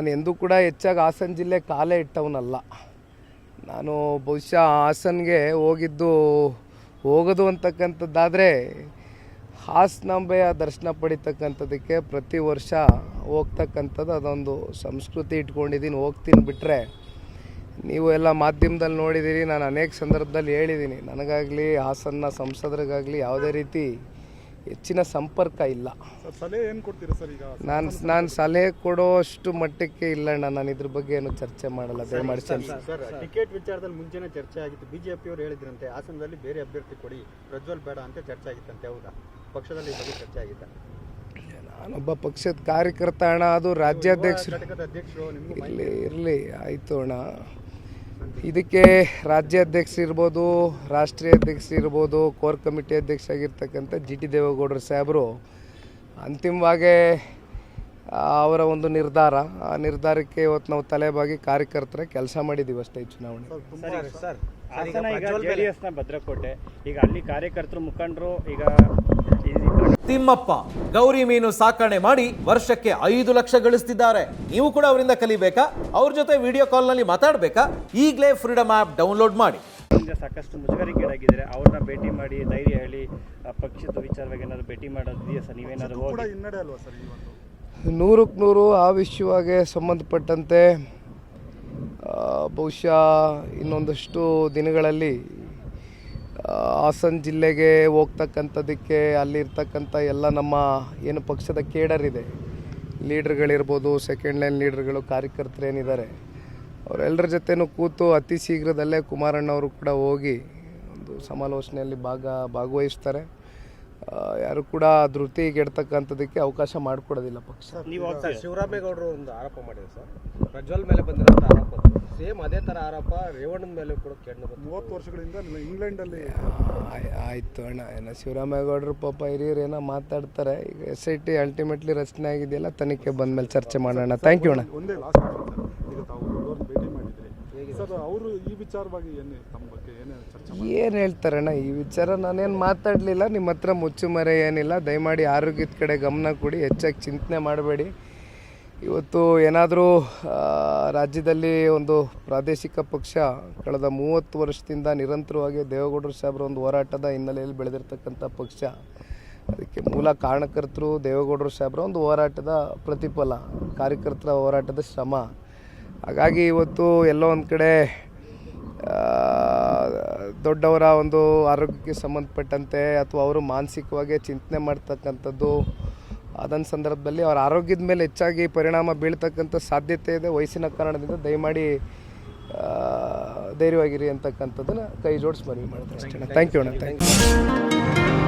ನಾನು ಎಂದೂ ಕೂಡ ಹೆಚ್ಚಾಗಿ ಹಾಸನ ಜಿಲ್ಲೆ ಕಾಲೇ ಇಟ್ಟವನಲ್ಲ. ನಾನು ಬಹುಶಃ ಹಾಸನ್ಗೆ ಹೋಗಿದ್ದು, ಹೋಗೋದು ಅಂತಕ್ಕಂಥದ್ದಾದರೆ ಹಾಸನಾಂಬೆಯ ದರ್ಶನ ಪಡಿತಕ್ಕಂಥದ್ದಕ್ಕೆ ಪ್ರತಿ ವರ್ಷ ಹೋಗ್ತಕ್ಕಂಥದ್ದು ಅದೊಂದು ಸಂಸ್ಕೃತಿ ಇಟ್ಕೊಂಡಿದ್ದೀನಿ. ಹೋಗ್ತೀನಿ ಬಿಟ್ಟರೆ ನೀವು ಎಲ್ಲ ಮಾಧ್ಯಮದಲ್ಲಿ ನೋಡಿದ್ದೀರಿ, ನಾನು ಅನೇಕ ಸಂದರ್ಭದಲ್ಲಿ ಹೇಳಿದ್ದೀನಿ. ನನಗಾಗಲಿ, ಹಾಸನ್ನ ಸಂಸದರಿಗಾಗಲಿ ಯಾವುದೇ ರೀತಿ ಹೆಚ್ಚಿನ ಸಂಪರ್ಕ ಇಲ್ಲ. ಸರ್ ಸಲಹೆ ಏನು ಕೊಡ್ತೀರಾ ಸರ್ ಈಗ? ನಾನು ನಾನು ಸಲಹೆ ಕೊಡೋಷ್ಟು ಮಟ್ಟಕ್ಕೆ ಇಲ್ಲಣ್ಣ ನಾನು ಇದ್ರ ಬಗ್ಗೆ ಏನು ಚರ್ಚೆ ಮಾಡಲ್ಲ. ದಯಮಾಡಿ ಸರ್ ಟಿಕೆಟ್ ವಿಚಾರದಲ್ಲಿ ಮುಂಚೆನೇ ಚರ್ಚೆ ಆಗಿತ್ತು. ಬಿಜೆಪಿ ಅವರು ಹೇಳಿದ್ರಂತೆ ಹಾಸನದಲ್ಲಿ ಬೇರೆ ಅಭ್ಯರ್ಥಿ ಕೊಡಿ. ಪ್ರಜ್ವಲ್ ಬೇಡ ಅಂತ ಚರ್ಚೆ ಆಗಿತ್ತಂತೆ. ಹೌದಾ? ಪಕ್ಷದಲ್ಲಿ ಈ ಬಗ್ಗೆ ಚರ್ಚೆ ಆಗಿತ್ತ? ನಾನೊಬ್ಬ ಪಕ್ಷದ ಕಾರ್ಯಕರ್ತ ಅಣ್ಣ. ಅದು ರಾಜ್ಯಾಧ್ಯಕ್ಷರು. ಘಟಕದ ಅಧ್ಯಕ್ಷರು ನಿಮಗೆ ಇರಲಿ ಇರಲಿ. ಆಯಿತು ಅಣ್ಣ. ಇದಕ್ಕೆ ರಾಜ್ಯ ಅಧ್ಯಕ್ಷ ಇರ್ಬೋದು ರಾಷ್ಟ್ರೀಯ ಅಧ್ಯಕ್ಷ ಇರ್ಬೋದು ಕೋರ್ ಕಮಿಟಿ ಅಧ್ಯಕ್ಷ ಆಗಿರ್ತಕ್ಕಂಥ ಜಿ ಟಿ ದೇವೇಗೌಡರು ಸಾಹೇಬರು ಅಂತಿಮವಾಗಿ ಅವರ ಒಂದು ನಿರ್ಧಾರ. ಆ ನಿರ್ಧಾರಕ್ಕೆ ಇವತ್ತು ನಾವು ತಲೆಬಾಗಿ ಕಾರ್ಯಕರ್ತರ ಕೆಲಸ ಮಾಡಿದ್ದೀವಿ ಅಷ್ಟೇ ಈ ಚುನಾವಣೆ. ಸರ್ ಸರ್ ಹಾಸನ ಈಗ ಜೆಡಿಎಸ್ನ ಭದ್ರಕೋಟೆ. ಈಗ ಅಲ್ಲಿ ಕಾರ್ಯಕರ್ತರು ಮುಖಂಡರು ಈಗ ತಿಮ್ಮಪ್ಪ. ಗೌರಿ ಮೀನು ಸಾಕಣೆ ಮಾಡಿ ವರ್ಷಕ್ಕೆ ಐದು ಲಕ್ಷ ಗಳಿಸ್ತಿದ್ದಾರೆ. ನೀವು ಕೂಡ ಅವರಿಂದ ಕಲಿಬೇಕಾ? ಅವ್ರ ಜೊತೆ ವಿಡಿಯೋ ಕಾಲ್ನಲ್ಲಿ ಮಾತಾಡಬೇಕಾ? ಈಗಲೇ ಫ್ರೀಡಮ್ ಆ್ಯಪ್ ಡೌನ್ಲೋಡ್ ಮಾಡಿ. ಹಿಂದೆ ಸಾಕಷ್ಟು ಮುಜುಗರಿಕೆ ಅವ್ರನ್ನ ಭೇಟಿ ಮಾಡಿ ಧೈರ್ಯ ಹೇಳಿ ಪಕ್ಷದ ವಿಚಾರವಾಗಿ ಏನಾದ್ರು ಭೇಟಿ ಮಾಡೋದು ಇದೆಯಾ ಸರ್? ನೀವೇನಾದ್ರು ಹಿನ್ನಡೆ ಅಲ್ವಾ ಸರ್ ನೂರಕ್ಕೆ ನೂರು ಆ ವಿಷಯವಾಗಿ ಸಂಬಂಧಪಟ್ಟಂತೆ ಬಹುಶಃ ಇನ್ನೊಂದಷ್ಟು ದಿನಗಳಲ್ಲಿ ಹಾಸನ ಜಿಲ್ಲೆಗೆ ಹೋಗ್ತಕ್ಕಂಥದ್ದಕ್ಕೆ ಅಲ್ಲಿರ್ತಕ್ಕಂಥ ಎಲ್ಲ ನಮ್ಮ ಏನು ಪಕ್ಷದ ಕೇಡರ್ ಇದೆ. ಲೀಡ್ರ್ಗಳಿರ್ಬೋದು ಸೆಕೆಂಡ್ ಲೈನ್ ಲೀಡ್ರ್ಗಳು, ಕಾರ್ಯಕರ್ತರು ಏನಿದ್ದಾರೆ ಅವರೆಲ್ಲರ ಜೊತೆನೂ ಕೂತು ಅತಿ ಶೀಘ್ರದಲ್ಲೇ ಕುಮಾರಣ್ಣವರು ಕೂಡ ಹೋಗಿ ಒಂದು ಸಮಾಲೋಚನೆಯಲ್ಲಿ ಭಾಗ, ಭಾಗವಹಿಸ್ತಾರೆ. ಯಾರು ಕೂಡ ಧೃತಿಗೆಡ್ತಕ್ಕಂಥದ್ದಕ್ಕೆ ಅವಕಾಶ ಮಾಡಿಕೊಡೋದಿಲ್ಲ ಪಕ್ಷ. ನೀವು ಶಿವರಾಮೇಗೌಡರು ಒಂದು ಆರೋಪ ಮಾಡಿದ್ರು ಸರ್. ಪ್ರಜ್ವಲ್ ಮೇಲೆ ಬಂದಿರೋ ಆರೋಪ ಥರ ಆರೋಪ ರೇವಣ್ಣನ ಮೇಲೆ ಕೂಡ ಕೇಳಿ ಮೂವತ್ತು ವರ್ಷಗಳಿಂದ ಇಂಗ್ಲೆಂಡಲ್ಲಿ. ಅಲ್ಲಿ ಆಯ್ತು ಅಣ್ಣ ಏನೋ ಶಿವರಾಮೇಗೌಡರು ಪಾಪ ಹಿರಿಯರು ಏನೋ ಮಾತಾಡ್ತಾರೆ ಈಗ ಎಸ್ ಐ ಟಿ ಅಲ್ಟಿಮೇಟ್ಲಿ ರಚನೆ ಆಗಿದೆಯಲ್ಲ ತನಿಖೆ ಬಂದ್ಮೇಲೆ ಚರ್ಚೆ ಮಾಡೋಣ. ಥ್ಯಾಂಕ್ ಯು ಅಣ್ಣ. ಒಂದೇ ಲಾಸ್ಟ್ ಈಗ ತಾವು ಭೇಟಿ ಮಾಡಿದ್ರಿ. ಸರ್ ಅವರು ಈ ವಿಚಾರವಾಗಿ ಏನು ತಮ್ಮ ಬಗ್ಗೆ ಏನೇ ಚರ್ಚೆ ಏನು ಹೇಳ್ತಾರಣ್ಣ ಈ ವಿಚಾರ ನಾನೇನು ಮಾತಾಡಲಿಲ್ಲ ನಿಮ್ಮ ಹತ್ರ ಮುಚ್ಚುಮರೆ ಏನಿಲ್ಲ ದಯಮಾಡಿ ಆರೋಗ್ಯದ ಕಡೆ ಗಮನ ಕೊಡಿ ಹೆಚ್ಚಾಗಿ ಚಿಂತನೆ ಮಾಡಬೇಡಿ. ಇವತ್ತು ಏನಾದರೂ ರಾಜ್ಯದಲ್ಲಿ ಒಂದು ಪ್ರಾದೇಶಿಕ ಪಕ್ಷ ಕಳೆದ ಮೂವತ್ತು ವರ್ಷದಿಂದ ನಿರಂತರವಾಗಿ ದೇವೇಗೌಡರು ಸಾಹೇಬರ ಒಂದು ಹೋರಾಟದ ಹಿನ್ನೆಲೆಯಲ್ಲಿ ಬೆಳೆದಿರ್ತಕ್ಕಂಥ ಪಕ್ಷ, ಅದಕ್ಕೆ ಮೂಲ ಕಾರಣಕರ್ತರು ದೇವೇಗೌಡರು ಸಾಹೇಬರ ಒಂದು ಹೋರಾಟದ ಪ್ರತಿಫಲ, ಕಾರ್ಯಕರ್ತರ ಹೋರಾಟದ ಶ್ರಮ. ಹಾಗಾಗಿ ಇವತ್ತು ಎಲ್ಲೋ ಒಂದು ಕಡೆ ದೊಡ್ಡವರ ಒಂದು ಆರೋಗ್ಯಕ್ಕೆ ಸಂಬಂಧಪಟ್ಟಂತೆ ಅಥವಾ ಅವರು ಮಾನಸಿಕವಾಗಿ ಚಿಂತನೆ ಮಾಡ್ತಕ್ಕಂಥದ್ದು ಅದನ್ನ ಸಂದರ್ಭದಲ್ಲಿ ಅವರ ಆರೋಗ್ಯದ ಮೇಲೆ ಹೆಚ್ಚಾಗಿ ಪರಿಣಾಮ ಬೀಳ್ತಕ್ಕಂಥ ಸಾಧ್ಯತೆ ಇದೆ. ವಯಸ್ಸಿನ ಕಾರಣದಿಂದ ದಯಮಾಡಿ ಧೈರ್ಯವಾಗಿರಿ ಅಂತಕ್ಕಂಥದ್ದನ್ನು ಕೈ ಜೋಡಿಸಿ ಮನವಿ ಮಾಡ್ತಾರೆ ಅಷ್ಟೇ ಥ್ಯಾಂಕ್ ಯು ಅಣ್ಣ. Thank you